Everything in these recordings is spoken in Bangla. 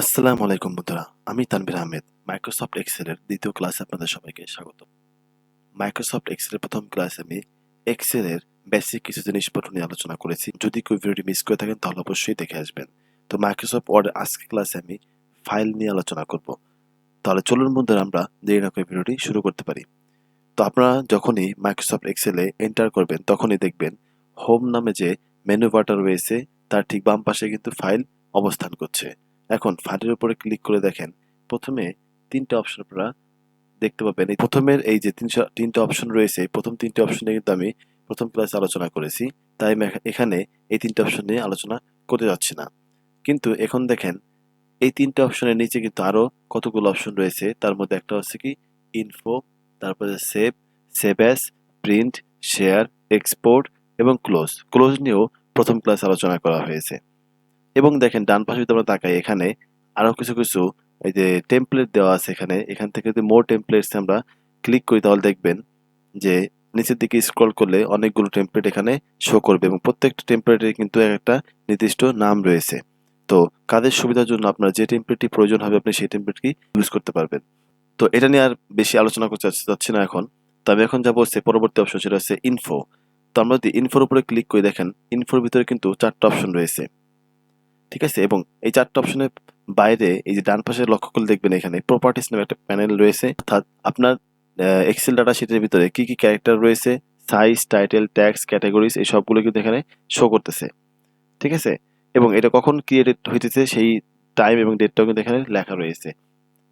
আসসালামু আলাইকুম বন্ধুরা, আমি তানভীর আহমেদ মাইক্রোসফট এক্সেলের দ্বিতীয় ক্লাসে আপনাদের সবাইকে স্বাগত মাইক্রোসফট এক্সেলের প্রথম ক্লাসে আমি এক্সেলের বেসিক কিছু জিনিসপত্র নিয়ে আলোচনা করেছি। যদি কেউ ভিডিওটি মিস করে থাকেন, তাহলে অবশ্যই দেখে আসবেন। তো মাইক্রোসফট ওয়ার্ডের আজকে ক্লাসে আমি ফাইল নিয়ে আলোচনা করব। তাহলে চলুন বন্ধুরা, আমরা দেরি না করে ভিডিওটি শুরু করতে পারি। তো আপনারা যখনই মাইক্রোসফট এক্সেলে এন্টার করবেন, তখনই দেখবেন হোম নামে যে মেনু বারটা রয়েছে, তার ঠিক বাম পাশে কিন্তু ফাইল অবস্থান করছে। এখন ফাইলের উপরে ক্লিক করে দেখেন, প্রথমে তিনটা অপশন আপনারা দেখতে পাবেন। এই প্রথমের এই যে তিনশো, তিনটা অপশন রয়েছে প্রথম তিনটে অপশনে কিন্তু আমি প্রথম ক্লাসে আলোচনা করেছি। তাই আমি এখানে এই তিনটে অপশন নিয়ে আলোচনা করতে যাচ্ছি না। কিন্তু এখন দেখেন, এই তিনটে অপশনের নিচে কিন্তু আরও কতগুলো অপশন রয়েছে, তার মধ্যে একটা হচ্ছে কি ইনফো তারপরে save save as print share export এবং ক্লোজ ক্লোজ নিয়েও প্রথম ক্লাস আলোচনা করা হয়েছে। এবং দেখেন, ডান পাশে যদি আমরা তাকাই, এখানে আরও কিছু কিছু, এই যে টেমপ্লেট দেওয়া আছে এখানে, এখান থেকে যদি মোর টেমপ্লেটস আমরা ক্লিক করি, তাহলে দেখবেন যে নিচের দিকে স্ক্রল করলে অনেকগুলো টেমপ্লেট এখানে শো করবে এবং প্রত্যেকটা টেমপ্লেটের কিন্তু একটা নির্দিষ্ট নাম রয়েছে। তো কাজের সুবিধার জন্য আপনার যে টেমপ্লেটটি প্রয়োজন হবে, আপনি সেই টেমপ্লেটটি ইউজ করতে পারবেন। তো এটা নিয়ে আর বেশি আলোচনা করতে চাচ্ছি- না এখন। তবে এখন যাব হচ্ছে পরবর্তী অপশন সেটা হচ্ছে ইনফো তো আমরা যদি ইনফোর উপরে ক্লিক করে, দেখেন ইনফোর ভিতরে কিন্তু চারটা অপশন রয়েছে। ঠিক আছে? এবং এই চারটা অপশনের বাইরে এই যে ডান পাশে লক্ষ্য দেখবেন এখানে প্রপার্টিস নামে একটা প্যানেল রয়েছে। অর্থাৎ আপনার এক্সেল ডাটা শিটের ভিতরে কি কি ক্যারেক্টার রয়েছে সাইজ টাইটেল ট্যাক্স ক্যাটাগরিজ এই সবগুলো কিন্তু এখানে শো করতেছে। ঠিক আছে? এবং এটা কখন ক্রিয়েটেড হইতেছে সেই টাইম এবং ডেটটাও কিন্তু এখানে লেখা রয়েছে।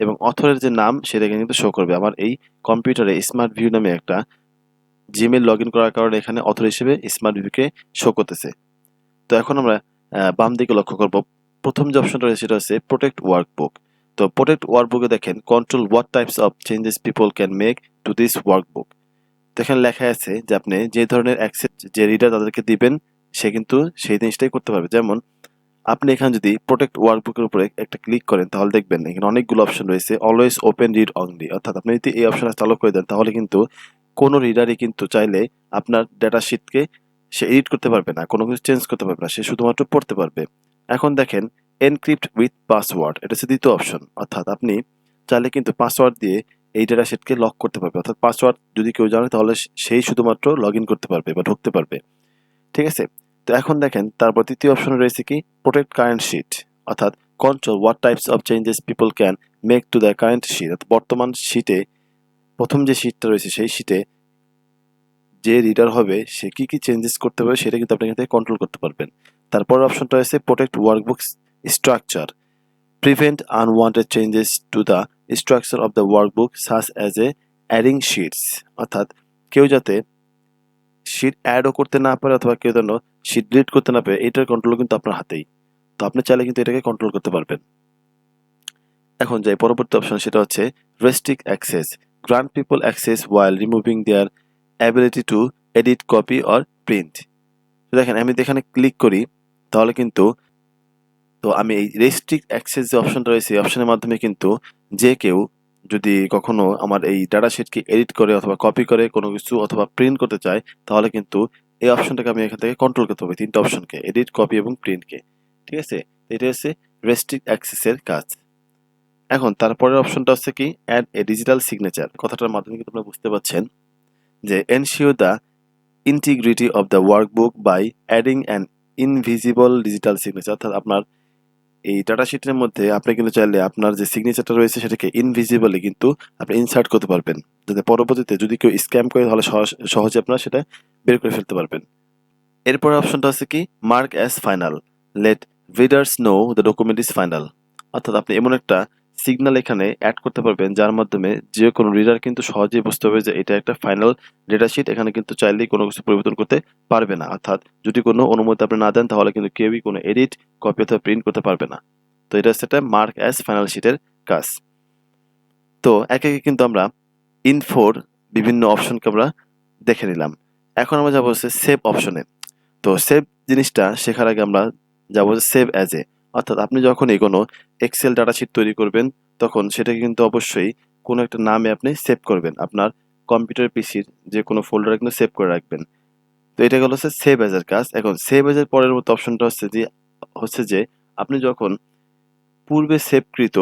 এবং অথরের যে নাম সেটা কিন্তু শো করবে। আমার এই কম্পিউটারে স্মার্ট ভিউ নামে একটা জিমেল লগ ইন করার কারণে এখানে অথর হিসেবে স্মার্ট ভিউকে শো করতেছে। তো এখন আমরা বাম দিকে লক্ষ্য করব। প্রথম যে অপশনটা রয়েছে, সেটা হচ্ছে প্রোটেক্ট ওয়ার্কবুক তো প্রোটেক্ট ওয়ার্কবুকে দেখেন control what types of changes people can make to this workbook তো এখানে লেখা আছে যে আপনি যে ধরনের অ্যাক্সেস যে রিডার তাদেরকে দিবেন, সে কিন্তু সেই জিনিসটাই করতে পারবে। যেমন, আপনি এখানে যদি প্রোটেক্ট ওয়ার্কবুকের উপরে একটা ক্লিক করেন, তাহলে দেখবেন এখানে অনেকগুলো অপশন রয়েছে। অলওয়েজ ওপেন রিড অনলি অর্থাৎ আপনি যদি এই অপশনটা চালু করে দেন, তাহলে কিন্তু কোনো রিডারই কিন্তু চাইলে আপনার ডেটা শিটকে সে এডিট করতে পারবে না, কোনো কিছু চেঞ্জ করতে পারবে না, সে শুধুমাত্র পড়তে পারবে। এখন দেখেন এনক্রিপ্ট উইথ পাসওয়ার্ড এটা হচ্ছে দ্বিতীয় অপশন অর্থাৎ আপনি চাইলে কিন্তু পাসওয়ার্ড দিয়ে এই ডেটা সেটকে লক করতে পারবে, অর্থাৎ পাসওয়ার্ড যদি কেউ জানে তাহলে সেই শুধুমাত্র লগ ইন করতে পারবে বা ঢুকতে পারবে। ঠিক আছে? তো এখন দেখেন, তারপর তৃতীয় অপশন রয়েছে কি? প্রোটেক্ট কারেন্ট শিট অর্থাৎ control what types of changes people can make to the current sheet অর্থাৎ বর্তমান শিটে প্রথম যে শিটটা রয়েছে সেই শিটে যে রিডার হবে, সে কি কি চেঞ্জেস করতে পারবে সেটা কিন্তু আপনি এখান থেকে কন্ট্রোল করতে পারবেন। তারপর অপশনটা হয়েছে protect workbook structure prevent unwanted changes to the structure of the workbook such as a adding sheets অর্থাৎ কেউ যাতে শিট অ্যাডও করতে না পারে অথবা কেউ যেন শিট ডিলিট করতে না পারে, এটার কন্ট্রোল কিন্তু আপনার হাতেই। তো আপনি চাইলে কিন্তু এটাকে কন্ট্রোল করতে পারবেন। এখন যাই, পরবর্তী অপশন সেটা হচ্ছে restrict access grant people access while removing their to edit copy or print তো দেখেন, আমি এখানে ক্লিক করি, তাহলে কিন্তু, তো আমি এই রেস্ট্রিক্ট অ্যাক্সেস যে অপশনটা রয়েছে, এই অপশনের মাধ্যমে কিন্তু যে কেউ যদি কখনো আমার এই ডাটা শিটকে এডিট করে অথবা কপি করে কোনো কিছু অথবা প্রিন্ট করতে চায়, তাহলে কিন্তু এই অপশনটাকে আমি এখান থেকে কন্ট্রোল করতে হবে, তিনটা অপশনকে এডিট কপি এবং প্রিন্টকে ঠিক আছে? এটা হচ্ছে রেস্ট্রিক্ট অ্যাক্সেসের কাজ। এখন তারপরের অপশনটা হচ্ছে কি অ্যাড এ ডিজিটাল সিগনেচার কথাটার মাধ্যমে কিন্তু আপনারা বুঝতে পারছেন যে ensure the integrity of the workbook by adding an invisible digital signature অর্থাৎ আপনার এই ডাটা শিটের মধ্যে আপনি কিন্তু চাইলে আপনার যে সিগনেচারটা রয়েছে সেটাকে ইনভিজিবলি কিন্তু আপনি ইনসার্ট করতে পারবেন। যাতে পরবর্তীতে যদি কেউ স্ক্যাম করে তাহলে সহজ- আপনারা সেটা বের করে ফেলতে পারবেন। এরপর অপশনটা হচ্ছে কি? Mark as final let readers know the document is final অর্থাৎ আপনি এমন একটা সিগন্যাল এখানে অ্যাড করতে পারবেন, যার মাধ্যমে যে কোনো রিডার কিন্তু সহজেই বুঝতে হবে যে এটা একটা ফাইনাল ডেটা শিট এখানে কিন্তু চাইলেই কোনো কিছু পরিবর্তন করতে পারবে না। অর্থাৎ যদি কোনো অনুমতি আপনি না দেন, তাহলে কিন্তু কেউই কোনো এডিট কপি অথবা প্রিন্ট করতে পারবে না। তো এটা হচ্ছে একটা মার্ক অ্যাজ ফাইনাল শিটের কাজ। তো একে একে কিন্তু আমরা ইনফোর বিভিন্ন অপশনকে আমরা দেখে নিলাম। এখন আমরা যাব হচ্ছে সেভ অপশনে তো সেভ জিনিসটা শেখার আগে আমরা যাব সেভ অ্যাজ এ। অর্থাৎ আপনি যখনই কোনো এক্সেল ডাটা শিট তৈরি করবেন, তখন সেটাকে কিন্তু অবশ্যই কোনো একটা নামে আপনি সেভ করবেন। আপনার কম্পিউটার পিসির যে কোনো ফোল্ডারে কিন্তু সেভ করে রাখবেন। তো এটা হলো হচ্ছে সেভ অ্যাজের কাজ। এখন সেভ অ্যাজের পরের মতো অপশনটা হচ্ছে যে হচ্ছে যে আপনি যখন পূর্বে সেভকৃত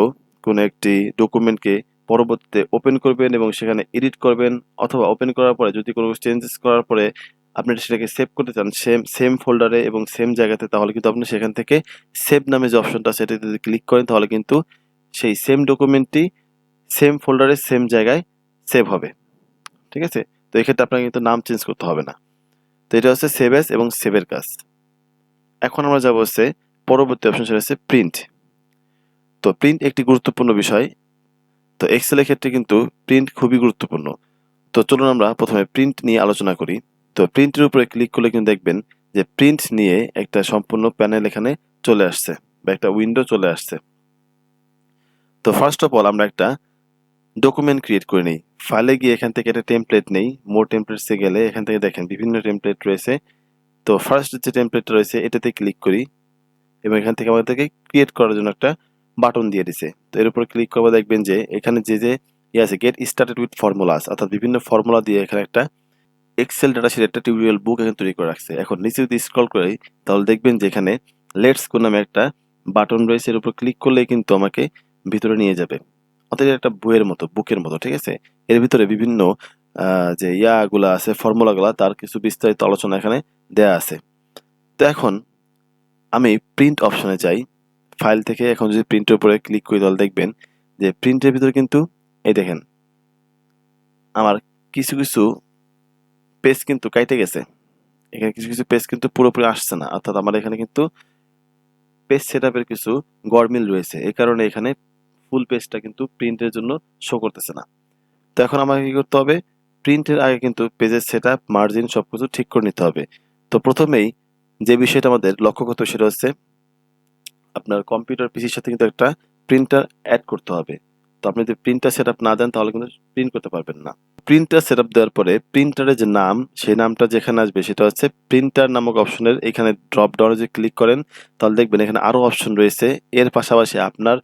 কোনো একটি ডকুমেন্টকে পরবর্তীতে ওপেন করবেন এবং সেখানে এডিট করবেন অথবা ওপেন করার পরে যদি কোনো চেঞ্জেস করার পরে আপনি সেটাকে সেভ করতে চান সেম সেম ফোল্ডারে এবং সেম জায়গাতে, তাহলে কিন্তু আপনি সেখান থেকে সেভ নামে যে অপশনটা আছে সেটাতে যদি ক্লিক করেন, তাহলে কিন্তু সেই সেম ডকুমেন্টটি সেম ফোল্ডারে সেম জায়গায় সেভ হবে। ঠিক আছে? তো এক্ষেত্রে আপনাকে কিন্তু নাম চেঞ্জ করতে হবে না। তো এটা হচ্ছে সেভ এস এবং সেভের কাজ। এখন আমরা যাব হচ্ছে পরবর্তী অপশন সেটা হচ্ছে প্রিন্ট তো প্রিন্ট একটি গুরুত্বপূর্ণ বিষয়। তো এক্সেলের ক্ষেত্রে কিন্তু প্রিন্ট খুবই গুরুত্বপূর্ণ। তো চলুন আমরা প্রথমে প্রিন্ট নিয়ে আলোচনা করি। তো প্রিন্টের উপরে ক্লিক করলে কিন্তু দেখবেন যে প্রিন্ট নিয়ে একটা সম্পূর্ণ প্যানেল এখানে চলে আসছে বা একটা উইন্ডো চলে আসছে। তো ফার্স্ট অফ অল আমরা একটা ডকুমেন্ট ক্রিয়েট করে নিই। ফাইলে গিয়ে এখান থেকে একটা টেমপ্লেট নেই। মোর টেমপ্লেটসে গেলে এখান থেকে দেখেন বিভিন্ন টেমপ্লেট রয়েছে। তো ফার্স্ট যে টেমপ্লেটটা রয়েছে, এটাতে ক্লিক করি এবং এখান থেকে আমাদেরকে ক্রিয়েট করার জন্য একটা বাটন দিয়ে দিছে। তো এর উপর ক্লিক করবে দেখবেন যে এখানে যে যে ইয়ে আছে গেট স্টার্টেড উইথ ফর্মুলাস অর্থাৎ বিভিন্ন ফর্মুলা দিয়ে এখানে একটা এক্সেল ডাটা শিট একটা টিউটোরিয়াল বুক এখানে তৈরি করে রাখছে। এখন নিচে যদি স্ক্রল করি তাহলে দেখবেন যে এখানে লেটস কো নামে একটা বাটন রয়েছে। এর উপর ক্লিক করলে কিন্তু আমাকে ভিতরে নিয়ে যাবে। অর্থাৎ একটা বইয়ের মতো বুকের মতো, ঠিক আছে? এর ভিতরে বিভিন্ন যে ইয়াগুলা আছে ফর্মুলাগুলা তার কিছু বিস্তারিত আলোচনা এখানে দেয়া আছে। তো এখন আমি প্রিন্ট অপশনে যাই। ফাইল থেকে এখন যদি প্রিন্টের উপরে ক্লিক করি তাহলে দেখবেন যে প্রিন্টের ভিতরে কিন্তু এই দেখেন, আমার কিছু কিছু পেজ কিন্তু কাইটে গেছে। এখানে কিছু কিছু পেজ কিন্তু পুরোপুরি আসছে না। অর্থাৎ আমার এখানে কিন্তু পেজ সেট আপের কিছু গরমিল রয়েছে। এই কারণে এখানে ফুল পেজটা কিন্তু প্রিন্টের জন্য শো করতেছে না। তো এখন আমাকে কি করতে হবে? প্রিন্টের আগে কিন্তু পেজের সেট আপ মার্জিন সব কিছু ঠিক করে নিতে হবে। তো প্রথমেই যে বিষয়টা আমাদের লক্ষ্য করতে সেটা হচ্ছে আপনার কম্পিউটার পিসির সাথে কিন্তু একটা প্রিন্টার অ্যাড করতে হবে। তো আপনি যদি প্রিন্টার সেট আপ না দেন তাহলে কিন্তু প্রিন্ট করতে পারবেন না। প্রিন্টার সেট দেওয়ার পরে প্রিন্টারের যে নাম, সেই নামটা যেখানে আসবে সেটা হচ্ছে প্রিন্টার নামক অপশনের এখানে ড্রপ ডাউনে যদি ক্লিক করেন, তাহলে দেখবেন এখানে আরও অপশন রয়েছে। এর পাশাপাশি আপনার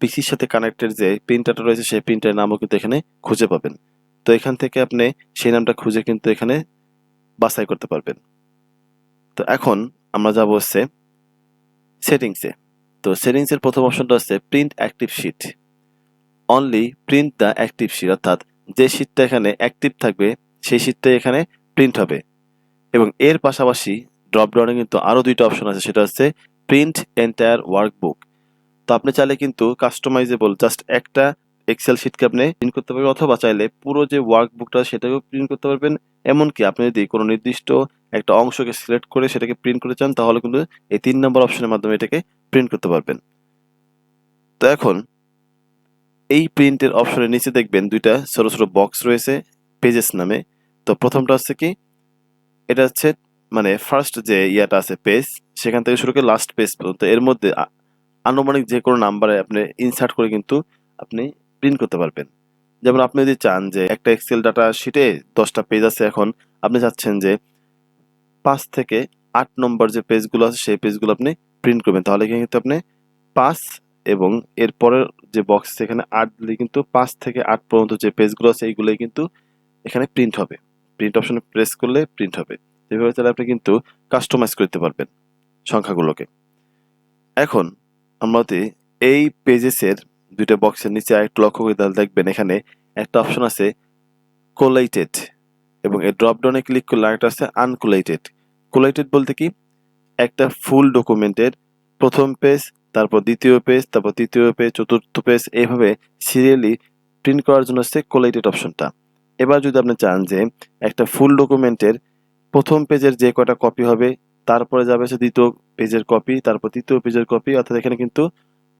পিসির সাথে কানেক্টেড যে প্রিন্টারটা রয়েছে, সেই প্রিন্টারের নামও কিন্তু এখানে খুঁজে পাবেন। তো এখান থেকে আপনি সেই নামটা খুঁজে কিন্তু এখানে বাছাই করতে পারবেন। তো এখন আমরা যাব হচ্ছে সেটিংসে তো সেটিংসের প্রথম অপশনটা হচ্ছে print active sheet only print the active sheet অর্থাৎ যে শিটটা এখানে অ্যাক্টিভ থাকবে, সেই শিটটাই এখানে প্রিন্ট হবে। এবং এর পাশাপাশি ড্রপডাউনে কিন্তু আরও দুইটা অপশন আছে, সেটা হচ্ছে প্রিন্ট এন্টায়ার ওয়ার্কবুক তো আপনি চাইলে কিন্তু কাস্টমাইজেবল জাস্ট একটা এক্সেল শিটকে আপনি প্রিন্ট করতে পারবেন, অথবা চাইলে পুরো যে ওয়ার্কবুকটা সেটাকেও প্রিন্ট করতে পারবেন। এমনকি আপনি যদি কোনো নির্দিষ্ট একটা অংশকে সিলেক্ট করে সেটাকে প্রিন্ট করতে চান, তাহলে কিন্তু এই তিন নম্বর অপশনের মাধ্যমে এটাকে প্রিন্ট করতে পারবেন। তো এখন এই প্রিন্টের অপশনের নিচে দেখবেন দুইটা ছোট ছোট বক্স রয়েছে, পেজেস নামে। তো প্রথমটা হচ্ছে কি, এটা হচ্ছে মানে ফার্স্ট যে ইয়াটা আছে পেজ, সেখান থেকে শুরু করে লাস্ট পেজ পর্যন্ত। এর মধ্যে আনুমানিক যে কোনো নাম্বারে আপনি ইনসার্ট করে কিন্তু আপনি প্রিন্ট করতে পারবেন। যেমন আপনি যদি চান যে একটা এক্সেল ডাটা শিটে দশটা পেজ আছে এখন, আপনি চাচ্ছেন যে পাঁচ থেকে আট নম্বর যে পেজগুলো আছে, সেই পেজগুলো আপনি প্রিন্ট করবেন। তাহলে কিন্তু আপনি পাঁচ এবং এরপরের যে বক্স সেখানে আট দিলে কিন্তু পাঁচ থেকে আট পর্যন্ত যে পেজগুলো আছে, এইগুলোই কিন্তু এখানে প্রিন্ট হবে। প্রিন্ট অপশনে প্রেস করলে প্রিন্ট হবে। এভাবে তাহলে আপনি কিন্তু কাস্টমাইজ করতে পারবেন সংখ্যাগুলোকে। এখন আমরা এই পেজেসের দুইটা বক্সের নিচে আরেকটু লক্ষ্য করে তাহলে দেখবেন এখানে একটা অপশন আছে কোলাইটেড এবং এই ড্রপডাউনে ক্লিক করলে আরেকটা আছে আনকোলাইটেড কোলাইটেড বলতে কি? একটা ফুল ডকুমেন্টের প্রথম পেজ তারপর দ্বিতীয় পেজ তারপর তৃতীয় পেজ চতুর্থ পেজ এইভাবে সিরিয়ালি প্রিন্ট করার জন্য হচ্ছে কোলাইটেড অপশনটা এবার যদি আপনি চান যে একটা ফুল ডকুমেন্টের প্রথম পেজের যে কটা কপি হবে, তারপরে যাবে হচ্ছে দ্বিতীয় পেজের কপি তারপর তৃতীয় পেজের কপি অর্থাৎ এখানে কিন্তু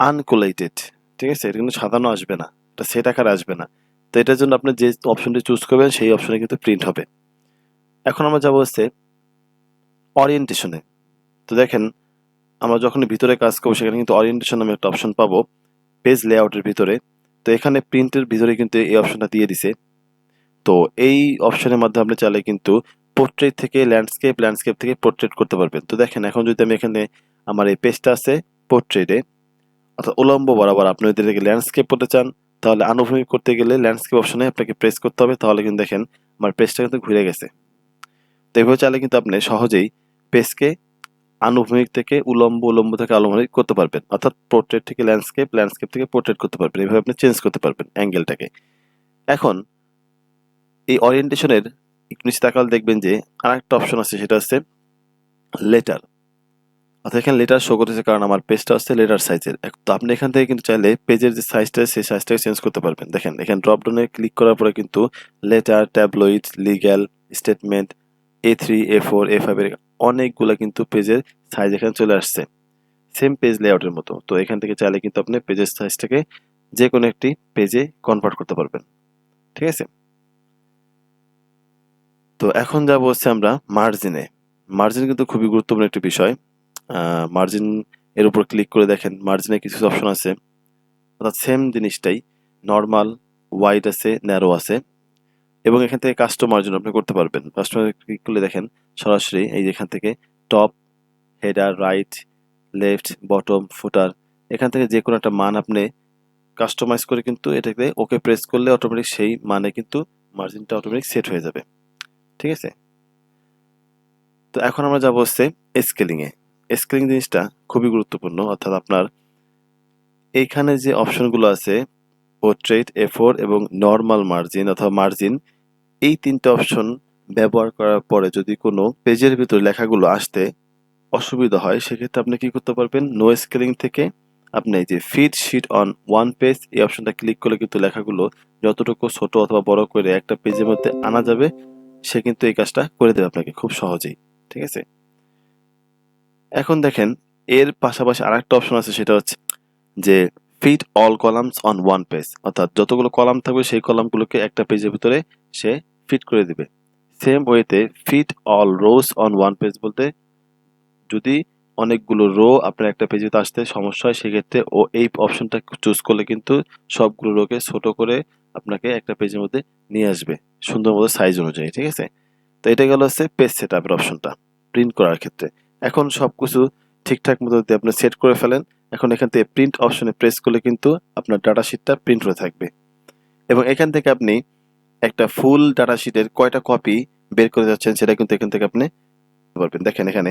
আনকোলাইটেড ঠিক আছে? এটা কিন্তু সাজানো আসবে না, এটা সেট আকারে আসবে না। তো এটার জন্য আপনি যে অপশনটি চুজ করবেন, সেই অপশনে কিন্তু প্রিন্ট হবে। এখন আমরা যাব হচ্ছে অরিয়েন্টেশনে তো দেখেন আমরা যখন ভিতরে কাজ করব, সেখানে কিন্তু অরিয়েন্টেশন নামে একটা অপশন পাবো পেজ লেআউটের ভিতরে। তো এখানে প্রিন্টের ভিতরে কিন্তু এই অপশনটা দিয়ে দিছে। তো এই অপশনের মাধ্যমে আপনি চাইলে কিন্তু পোর্ট্রেট থেকে ল্যান্ডস্কেপ ল্যান্ডস্কেপ থেকে পোর্ট্রেট করতে পারবেন। তো দেখেন, এখন যদি আমি এখানে আমার এই পেজটা আছে পোর্ট্রেটে অর্থাৎ উলম্ব বরাবর আপনি যদি এটাকে ল্যান্ডস্কেপ করতে চান, তাহলে আনুভূমিক করতে গেলে ল্যান্ডস্কেপ অপশনে আপনাকে প্রেস করতে হবে, তাহলে কিন্তু দেখেন, আমার পেজটা কিন্তু ঘুরে গেছে। তো এইভাবে চাইলে কিন্তু আপনি সহজেই পেজকে আনুভূমিক থেকে উলম্ব উলম্ব থেকে আনুভূমিক করতে পারবেন। অর্থাৎ পোর্ট্রেট থেকে ল্যান্ডস্কেপ ল্যান্ডস্কেপ থেকে পোর্ট্রেট করতে পারবেন। এইভাবে আপনি চেঞ্জ করতে পারবেন অ্যাঙ্গেলটাকে এখন, এই অরিয়েন্টেশনের একটু নিচে তাকালে দেখবেন যে আরেকটা অপশন আছে, সেটা হচ্ছে লেটার অর্থাৎ এখানে লেটার শো করতেছে কারণ আমার পেজটা হচ্ছে লেটার সাইজের তো আপনি এখান থেকে কিন্তু চাইলে পেজের যে সাইজটা সেই সাইজটাকে চেঞ্জ করতে পারবেন। দেখেন, এখানে ড্রপডাউনে ক্লিক করার পরে কিন্তু letter tabloid legal statement A three A four A ফাইভের অনেকগুলো কিন্তু পেজের সাইজ এখানে চলে আসছে। সেম পেজ লেআউটের মতো। তো এখান থেকে চাইলে কিন্তু আপনি পেজের সাইজটাকে যে কোনো একটি পেজে কনভার্ট করতে পারবেন। ঠিক আছে? তো এখন যাব হচ্ছে আমরা মার্জিনে মার্জিন কিন্তু খুবই গুরুত্বপূর্ণ একটি বিষয়। মার্জিন এর উপর ক্লিক করে দেখেন মার্জিনে কিছু অপশন আছে। অর্থাৎ সেম জিনিসটাই নর্মাল ওয়াইড আছে ন্যারো আছে। এবং এখান থেকে কাস্টম মার্জিন আপনি করতে পারবেন। কাস্টমার ক্লিক করলে দেখেন সরাসরি এই যেখান থেকে top header right left bottom footer এখান থেকে যে কোনো একটা মান আপনি কাস্টমাইজ করে কিন্তু এটাকে ওকে প্রেস করলে অটোমেটিক সেই মানে কিন্তু মার্জিনটা অটোমেটিক সেট হয়ে যাবে। ঠিক আছে? তো এখন আমরা যাব হচ্ছে স্কেলিংয়ে স্কেলিং জিনিসটা খুবই গুরুত্বপূর্ণ। অর্থাৎ আপনার এইখানে যে অপশনগুলো আছে পোর্ট্রেট এ ফোর এবং নর্মাল মার্জিন অথবা মার্জিন এই তিনটে অপশন ব্যবহার করার পরে যদি কোনো পেজের ভিতরে লেখাগুলো আসতে অসুবিধা হয়, সেক্ষেত্রে আপনি কি করতে পারবেন? নো স্কেলিং থেকে আপনি এই যে fit sheet on one page এই অপশনটা ক্লিক করলে কিন্তু লেখাগুলো যতটুকু ছোট অথবা বড় করে একটা পেজের মধ্যে আনা যাবে, সে কিন্তু এই কাজটা করে দেবে আপনাকে খুব সহজেই, ঠিক আছে? এখন দেখেন, এর পাশাপাশি আরেকটা অপশন আছে, সেটা হচ্ছে যে fit all columns on one page অর্থাৎ যতগুলো কলাম থাকবে, সেই কলামগুলোকে একটা পেজের ভিতরে সে ফিট করে দিবে। সেম ওয়েতে fit all rows on one page বলতে যদি অনেকগুলো রো আপনার একটা পেজে আসতে সমস্যা হয়, সেক্ষেত্রে ও এই অপশনটা চুজ করলে কিন্তু সবগুলো রোকে ছোট করে আপনাকে একটা পেজের মধ্যে নিয়ে আসবে, সুন্দর মতো সাইজ অনুযায়ী, ঠিক আছে? তো এটা গেল হচ্ছে পেজ সেট আপের অপশনটা প্রিন্ট করার ক্ষেত্রে। এখন সব কিছু ঠিকঠাক মতো যদি আপনি সেট করে ফেলেন, এখন এখান থেকে প্রিন্ট অপশনে প্রেস করলে কিন্তু আপনার ডাটা শিটটা প্রিন্ট হয়ে থাকবে। এবং এখান থেকে আপনি একটা ফুল ডাটা শিটের কয়টা কপি বের করে যাচ্ছেন সেটা কিন্তু এখান থেকে আপনি পারবেন। দেখেন এখানে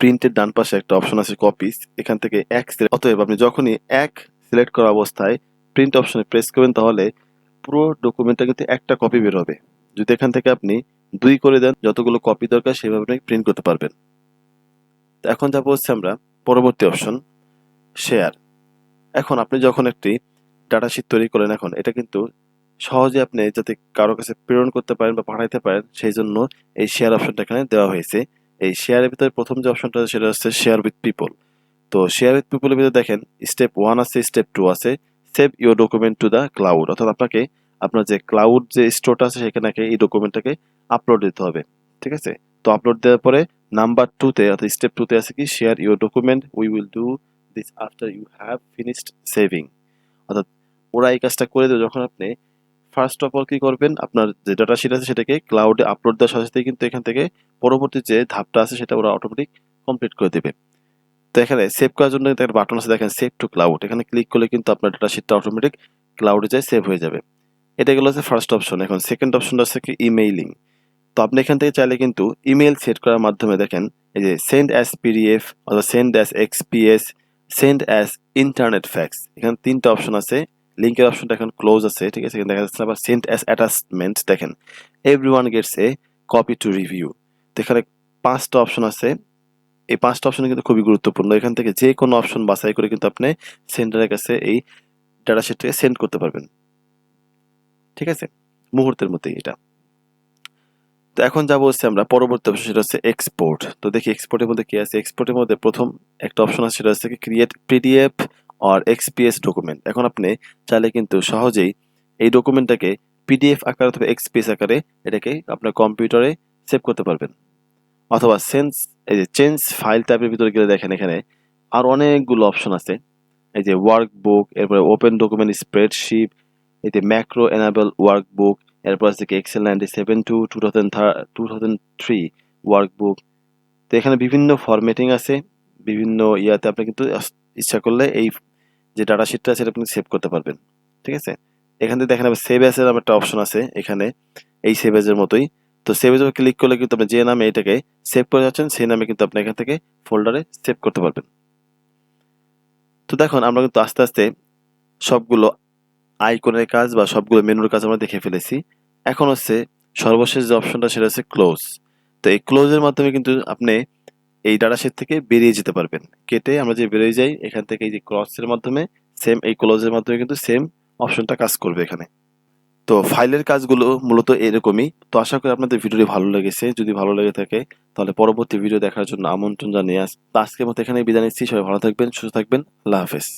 প্রিন্টের ডান পাশে একটা অপশন আছে কপিস এখান থেকে এক অতএব আপনি যখনই এক সিলেক্ট করা অবস্থায় প্রিন্ট অপশনে প্রেস করবেন তাহলে পুরো ডকুমেন্টটা কিন্তু একটা কপি বের হবে। যদি এখান থেকে আপনি দুই করে দেন, যতগুলো কপি দরকার সেভাবে আপনি প্রিন্ট করতে পারবেন। তো এখন যাব হচ্ছে আমরা পরবর্তী অপশন শেয়ার এখন আপনি যখন একটি ডাটা শিট তৈরি করেন এখন, এটা কিন্তু সহজে আপনি যাতে কারও কাছে প্রেরণ করতে পারেন বা পাঠাইতে পারেন সেই জন্য এই শেয়ার অপশনটা এখানে দেওয়া হয়েছে। এই শেয়ারের ভিতরে প্রথম যে অপশনটা সেটা হচ্ছে শেয়ার উইথ পিপল তো শেয়ার উইথ পিপলের ভিতরে দেখেন স্টেপ ওয়ান আছে স্টেপ টু আছে save your document to the cloud অর্থাৎ আপনাকে আপনার যে ক্লাউড যে স্টোরটা আছে, সেখানে এই ডকুমেন্টটাকে আপলোড দিতে হবে। ঠিক আছে? তো আপলোড দেওয়ার পরে নাম্বার টুতে অর্থাৎ স্টেপ টুতে আছে কি share your document we will do this after you have finished saving অর্থাৎ ওরা এই কাজটা করে দেবে যখন আপনি ফার্স্ট অফ অল কি করবেন? আপনার যে ডাটা শিট আছে সেটাকে ক্লাউডে আপলোড দেওয়ার সাথে সাথে কিন্তু এখান থেকে পরবর্তী যে ধাপটা আছে সেটা ওরা অটোমেটিক কমপ্লিট করে দেবে। তো এখানে সেভ করার জন্য একটা বাটন আছে, দেখেন সেভ টু ক্লাউড এখানে ক্লিক করলে কিন্তু আপনার ডাটা শিটটা অটোমেটিক ক্লাউডে যায় সেভ হয়ে যাবে। এটা গেলো হচ্ছে ফার্স্ট অপশন এখন সেকেন্ড অপশনটা হচ্ছে কি ইমেইলিং তো আপনি এখান থেকে চাইলে কিন্তু ইমেল সেট করার মাধ্যমে দেখেন, এই যে সেন্ড অ্যাস পিডিএফ অথবা send as XPS send as internet fax এখানে তিনটা অপশন আছে লিঙ্কের অপশনটা এখন ক্লোজ আছে, ঠিক আছে? দেখা যাচ্ছে আবার সেন্ড অ্যাস অ্যাটাচমেন্ট, দেখেন। Every one gets a copy to review. তো এখানে পাঁচটা অপশন আছে। এই পাঁচটা অপশন কিন্তু খুবই গুরুত্বপূর্ণ। এখান থেকে যে কোনো অপশন বাছাই করে কিন্তু আপনি সেন্টারের কাছে এই ডাটা শিটটাকে সেন্ড করতে পারবেন। ঠিক আছে? মুহূর্তের মধ্যেই এটা। তো এখন যাব হচ্ছে আমরা, পরবর্তী অপশন সেটা হচ্ছে এক্সপোর্ট তো দেখি এক্সপোর্টের মধ্যে কি আছে? এক্সপোর্টের মধ্যে প্রথম একটা অপশন আছে, সেটা হচ্ছে ক্রিয়েট পিডিএফ আর এক্সপিএস ডকুমেন্ট এখন আপনি চাইলে কিন্তু সহজেই এই ডকুমেন্টটাকে পিডিএফ আকার অথবা এক্সপিএস আকারে এটাকে আপনার কম্পিউটারে সেভ করতে পারবেন। অথবা সেন্স এই যে চেঞ্জ ফাইল ট্যাবের ভিতরে গেলে দেখেন এখানে আর অনেকগুলো অপশন আছে। এই যে ওয়ার্ক বুক এরপরে ওপেন ডকুমেন্ট স্প্রেডশিট এই যে ম্যাক্রো এনাবেল ওয়ার্ক বুক এরপর আছে Excel ninety seven to two thousand two thousand three workbook তো এখানে বিভিন্ন ফরম্যাটিং আছে, বিভিন্ন ইয়াতে আপনি কিন্তু ইচ্ছা করলে এই যে ডাটা শিটটা সেটা আপনি সেভ করতে পারবেন। ঠিক আছে? এখান থেকে দেখেন সেভ অ্যাসের আমার একটা অপশন আছে এখানে, এই সেভ অ্যাসের মতোই। তো সেভের উপর ক্লিক করলে কিন্তু আপনি যে নামে এটাকে সেভ করে যাচ্ছেন, সেই নামে কিন্তু আপনি এখান থেকে ফোল্ডারে সেভ করতে পারবেন। তো দেখুন, আমরা কিন্তু আস্তে আস্তে সবগুলো আইকনের কাজ বা সবগুলো মেনুর কাজ আমরা দেখে ফেলেছি। এখন হচ্ছে সর্বশেষ যে অপশনটা সেটা হচ্ছে ক্লোজ তো এই ক্লোজের মাধ্যমে কিন্তু আপনি এই ডাটা সেট থেকে বেরিয়ে যেতে পারবেন। কেটে আমরা যে বেরিয়ে যাই, এখান থেকে এই যে ক্রসের মাধ্যমে সেম এই ক্লোজের মাধ্যমে কিন্তু সেম অপশনটা কাজ করবে এখানে। তো ফাইলের কাজগুলো মূলত এরকমই। তো আশা করি আপনাদের ভিডিওটি ভালো লেগেছে। যদি ভালো লেগে থাকে, তাহলে পরবর্তী ভিডিও দেখার জন্য আমন্ত্রণ জানিয়ে আজকের মতো এখানে বিদায় নিচ্ছি। সবাই ভালো থাকবেন, সুস্থ থাকবেন। আল্লাহ হাফেজ।